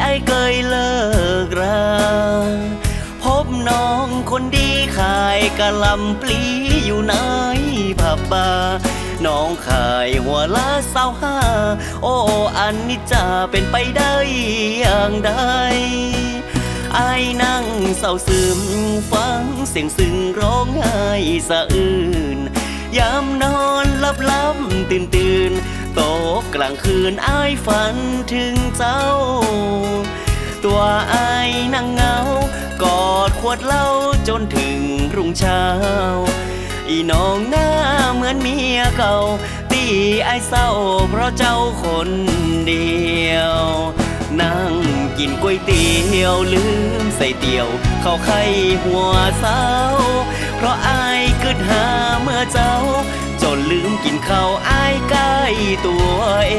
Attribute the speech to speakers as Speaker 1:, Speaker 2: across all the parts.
Speaker 1: ไอ้เคยเลิกราพบน้องคนดีขายกะลำปลีอยู่ในผับบาร์น้องขายหัวละสาวห้า โอ้อันนี้จะเป็นไปได้อย่างใดไอ้นั่งเศร้าซึมฟังเสียงซึ้งร้องไห้สะอื้นยามนอนลับลับตื่นตื่น ตกกลางคืนไอ้ายฝันถึงเจ้า ตัวไอ้ายนั่งเงากอดขวดเหล้าจนถึงรุ่งเช้า อีน้องหน้าเหมือนเมียเก่าตีไอ้เศร้าเพราะเจ้าคนเดียว นั่งกินก๋วยเตี๋ยวลืมใส่เตี๋ยว เข้าไข่หัวเสาเพราะอายกึดหาเมื่อเจ้า จนลืมกินข้าวอาย ใกล้ตัวเอ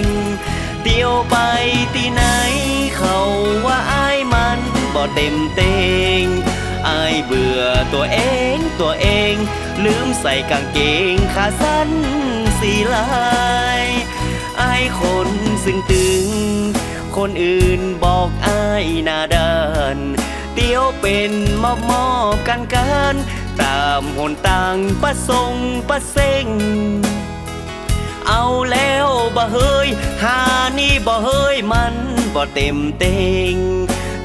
Speaker 1: ง เตียวไปตีไหน เขาว่าอายมันบ่เต็มเต็งอายเบื่อตัวเองตัวเอง ลืมใส่กางเกงขาสั้นสีลายอายคนซึ่งตึง คนอื่นบอกอายหนาดานเตียวเป็นมอบมอบกันกันตามหนต่างประสงค์ประเซ็ง เอาแล้วบ่เฮ้ยหานี่บ่เฮ้ยมันบ่เต็มเต็ง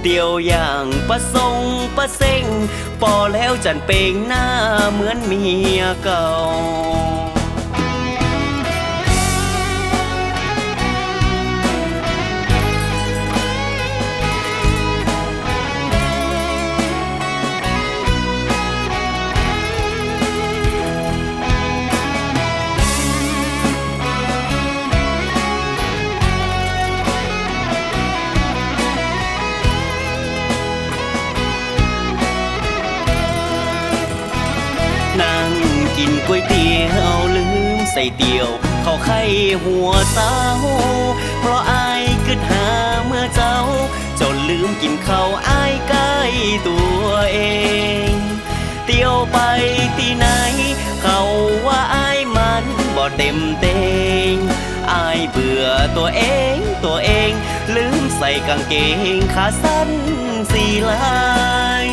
Speaker 1: เตียวอย่างประสงประเซ็งพอแล้วจันเป่งหน้าเหมือนเมียเก่า กินก๋วยเตี๋ยวลืมใส่เตี๋ยว เข้าไข่หัวเต้า เพราะอายกึดหาเมื่อเจ้า จนลืมกินข้าวอายใกล้ตัวเอง เตี๋ยวไปที่ไหน เขาว่าอายมันบ่เต็มเต็งอายเบื่อตัวเองตัวเอง ลืมใส่กางเกงขาสั้นสีลาย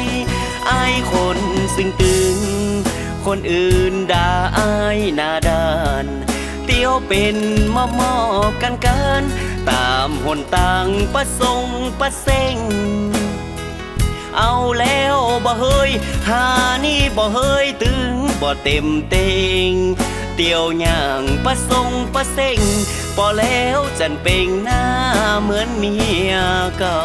Speaker 1: อายคนซึ่งตึง คนอื่นด่าอายหน้าด้านเตียวเป็นมอบมอบกันกันตามหนต่างประสงประเซ็งเอาแล้วบ่เฮยหานี่บ่เฮยตึงบ่เต็มเต็งเตียวย่างประสงประเซ็งพอแล้วจันเป่งหน้าเหมือนเมียเก่า